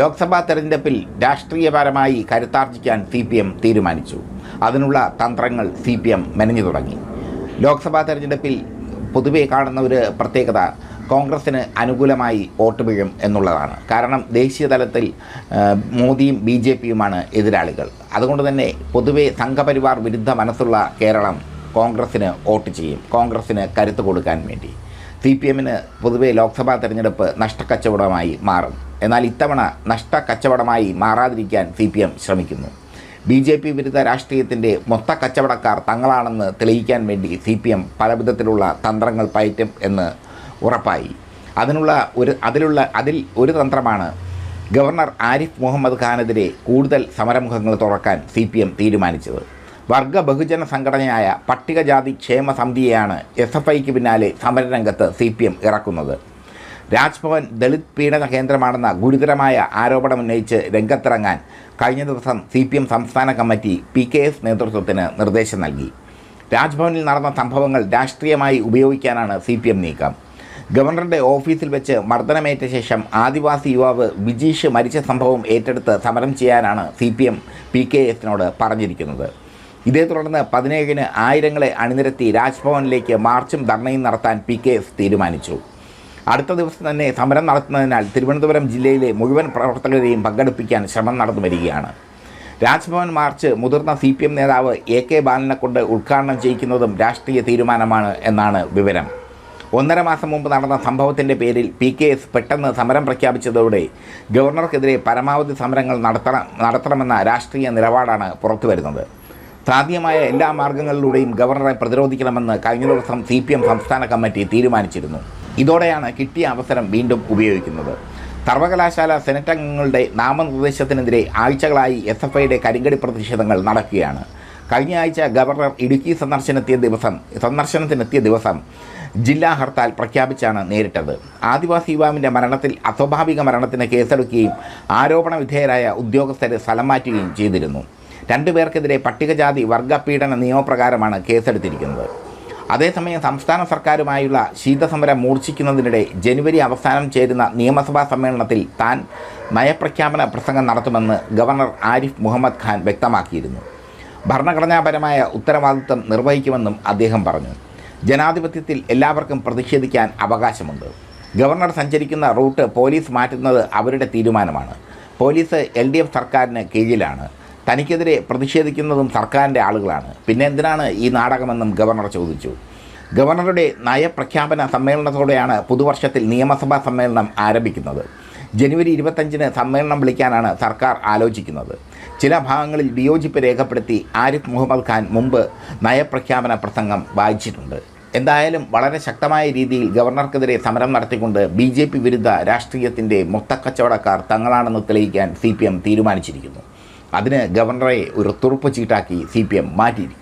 ലോക്സഭാ തെരഞ്ഞെടുപ്പിൽ രാഷ്ട്രീയപരമായി കരുത്താർജിക്കാൻ സി പി എം തീരുമാനിച്ചു. അതിനുള്ള തന്ത്രങ്ങൾ സി പി എം മെനഞ്ഞു തുടങ്ങി. ലോക്സഭാ തെരഞ്ഞെടുപ്പിൽ പൊതുവെ കാണുന്ന ഒരു പ്രത്യേകത കോൺഗ്രസ്സിന് അനുകൂലമായി വോട്ട് വീഴും എന്നുള്ളതാണ്. കാരണം ദേശീയ തലത്തിൽ മോദിയും ബി ജെ പിയുമാണ് എതിരാളികൾ. അതുകൊണ്ട് തന്നെ പൊതുവെ സംഘപരിവാർ വിരുദ്ധ മനസ്സുള്ള കേരളം കോൺഗ്രസ്സിന് വോട്ട് ചെയ്യും. കോൺഗ്രസ്സിന് കരുത്ത് കൊടുക്കാൻ വേണ്ടി. സി പി എമ്മിന് പൊതുവെ ലോക്സഭാ തെരഞ്ഞെടുപ്പ് നഷ്ടക്കച്ചവടമായി മാറും. എന്നാൽ ഇത്തവണ നഷ്ട കച്ചവടമായി മാറാതിരിക്കാൻ സി പി എം ശ്രമിക്കുന്നു. ബി ജെ പി വിരുദ്ധ രാഷ്ട്രീയത്തിന്റെ മൊത്ത കച്ചവടക്കാർ തങ്ങളാണെന്ന് തെളിയിക്കാൻ വേണ്ടി സി പി എം പല വിധത്തിലുള്ള തന്ത്രങ്ങൾ പയറ്റും എന്ന് ഉറപ്പായി. അതിനുള്ള ഒരു അതിലുള്ള അതിൽ ഒരു തന്ത്രമാണ് ഗവർണർ ആരിഫ് മുഹമ്മദ് ഖാനെതിരെ കൂടുതൽ സമരമുഖങ്ങൾ തുറക്കാൻ സി പി എം തീരുമാനിച്ചത്. വർഗ ബഹുജന സംഘടനയായ പട്ടികജാതി ക്ഷേമ സമിതിയെയാണ് എസ് എഫ് ഐക്ക് പിന്നാലെ സമരരംഗത്ത് സി പി എം ഇറക്കുന്നത്. രാജ്ഭവൻ ദളിത് പീഡന കേന്ദ്രമാണെന്ന ഗുരുതരമായ ആരോപണം ഉന്നയിച്ച് രംഗത്തിറങ്ങാൻ കഴിഞ്ഞ ദിവസം സി പി എം സംസ്ഥാന കമ്മിറ്റി പി കെ എസ് നേതൃത്വത്തിന് നിർദ്ദേശം നൽകി. രാജ്ഭവനിൽ നടന്ന സംഭവങ്ങൾ രാഷ്ട്രീയമായി ഉപയോഗിക്കാനാണ് സി പി എം നീക്കം. ഗവർണറുടെ ഓഫീസിൽ വെച്ച് മർദ്ദനമേറ്റ ശേഷം ആദിവാസി യുവാവ് വിജീഷ് മരിച്ച സംഭവം ഏറ്റെടുത്ത് സമരം ചെയ്യാനാണ് C P M P K എസിനോട് പറഞ്ഞിരിക്കുന്നത്. ഇതേ തുടർന്ന് പതിനേഴിന് ആയിരങ്ങളെ അണിനിരത്തി രാജ്ഭവനിലേക്ക് മാർച്ചും ധർണയും നടത്താൻ പി കെ എസ് തീരുമാനിച്ചു. അടുത്ത ദിവസം തന്നെ സമരം നടത്തുന്നതിനാൽ തിരുവനന്തപുരം ജില്ലയിലെ മുഴുവൻ പ്രവർത്തകരെയും പങ്കെടുപ്പിക്കാൻ ശ്രമം നടന്നു വരികയാണ്. രാജ്ഭവൻ മാർച്ച് മുതിർന്ന സി പി എം നേതാവ് എ കെ ബാലനെ കൊണ്ട് ഉദ്ഘാടനം ചെയ്യിക്കുന്നതും രാഷ്ട്രീയ തീരുമാനമാണ് എന്നാണ് വിവരം. ഒന്നര മാസം മുമ്പ് നടന്ന സംഭവത്തിന്റെ പേരിൽ പി കെ എസ് പെട്ടെന്ന് സമരം പ്രഖ്യാപിച്ചതോടെ ഗവർണർക്കെതിരെ പരമാവധി സമരങ്ങൾ നടത്തണം നടത്തണമെന്ന രാഷ്ട്രീയ നിലപാടാണ് പുറത്തു വരുന്നത്. സാധ്യമായ എല്ലാ മാർഗങ്ങളിലൂടെയും ഗവർണറെ പ്രതിരോധിക്കണമെന്ന് കഴിഞ്ഞ ദിവസം സി സംസ്ഥാന കമ്മിറ്റി തീരുമാനിച്ചിരുന്നു. ഇതോടെയാണ് കിട്ടിയ അവസരം വീണ്ടും ഉപയോഗിക്കുന്നത്. സർവകലാശാല സെനറ്റ് അംഗങ്ങളുടെ നാമനിർദ്ദേശത്തിനെതിരെ ആഴ്ചകളായി എസ് എഫ് ഐയുടെ കരിങ്കടി പ്രതിഷേധങ്ങൾ നടക്കുകയാണ്. കഴിഞ്ഞ ആഴ്ച ഗവർണർ ഇടുക്കി സന്ദർശനത്തിയ ദിവസം സന്ദർശനത്തിനെത്തിയ ദിവസം ജില്ലാ ഹർത്താൽ പ്രഖ്യാപിച്ചാണ് നേരിട്ടത്. ആദിവാസി യുവാവിന്റെ മരണത്തിൽ അസ്വാഭാവിക മരണത്തിന് കേസെടുക്കുകയും ആരോപണ വിധേയരായ ഉദ്യോഗസ്ഥരെ സ്ഥലം മാറ്റുകയും ചെയ്തിരുന്നു. രണ്ടുപേർക്കെതിരെ പട്ടികജാതി വർഗപീഡന നിയമപ്രകാരമാണ് കേസെടുത്തിരിക്കുന്നത്. അതേസമയം സംസ്ഥാന സർക്കാരുമായുള്ള ശീതസമരം മൂർച്ഛിക്കുന്നതിനിടെ ജനുവരി അവസാനം ചേരുന്ന നിയമസഭാ സമ്മേളനത്തിൽ താൻ നയപ്രഖ്യാപന പ്രസംഗം നടത്തുമെന്ന് ഗവർണർ ആരിഫ് മുഹമ്മദ് ഖാൻ വ്യക്തമാക്കിയിരുന്നു. ഭരണഘടനാപരമായ ഉത്തരവാദിത്വം നിർവഹിക്കുമെന്നും അദ്ദേഹം പറഞ്ഞു. ജനാധിപത്യത്തിൽ എല്ലാവർക്കും പ്രതിഷേധിക്കാൻ അവകാശമുണ്ട്. ഗവർണർ സഞ്ചരിക്കുന്ന റൂട്ട് പോലീസ് മാറ്റുന്നത് അവരുടെ തീരുമാനമാണ്. പോലീസ് എൽ സർക്കാരിന് കീഴിലാണ്. തനിക്കെതിരെ പ്രതിഷേധിക്കുന്നതും സർക്കാരിന്റെ ആളുകളാണ്. പിന്നെ എന്തിനാണ് ഈ നാടകമെന്നും ഗവർണർ ചോദിച്ചു. ഗവർണറുടെ നയപ്രഖ്യാപന സമ്മേളനത്തോടെയാണ് പുതുവർഷത്തിൽ നിയമസഭാ സമ്മേളനം ആരംഭിക്കുന്നത്. ജനുവരി ഇരുപത്തഞ്ചിന് സമ്മേളനം വിളിക്കാനാണ് സർക്കാർ ആലോചിക്കുന്നത്. ചില ഭാഗങ്ങളിൽ വിയോജിപ്പ് രേഖപ്പെടുത്തി ആരിഫ് മുഹമ്മദ് ഖാൻ മുമ്പ് നയപ്രഖ്യാപന പ്രസംഗം വായിച്ചിട്ടുണ്ട്. എന്തായാലും വളരെ ശക്തമായ രീതിയിൽ ഗവർണർക്കെതിരെ സമരം നടത്തിക്കൊണ്ട് ബി ജെ പി വിരുദ്ധ രാഷ്ട്രീയത്തിന്റെ മൊത്തക്കച്ചവടക്കാർ തങ്ങളാണെന്ന് തെളിയിക്കാൻ സി പി എം തീരുമാനിച്ചിരിക്കുന്നു. അതിന് ഗവർണറെ ഒരു തുറുപ്പ് ചീട്ടാക്കി സി പി എം മാറ്റിയിരിക്കുന്നു.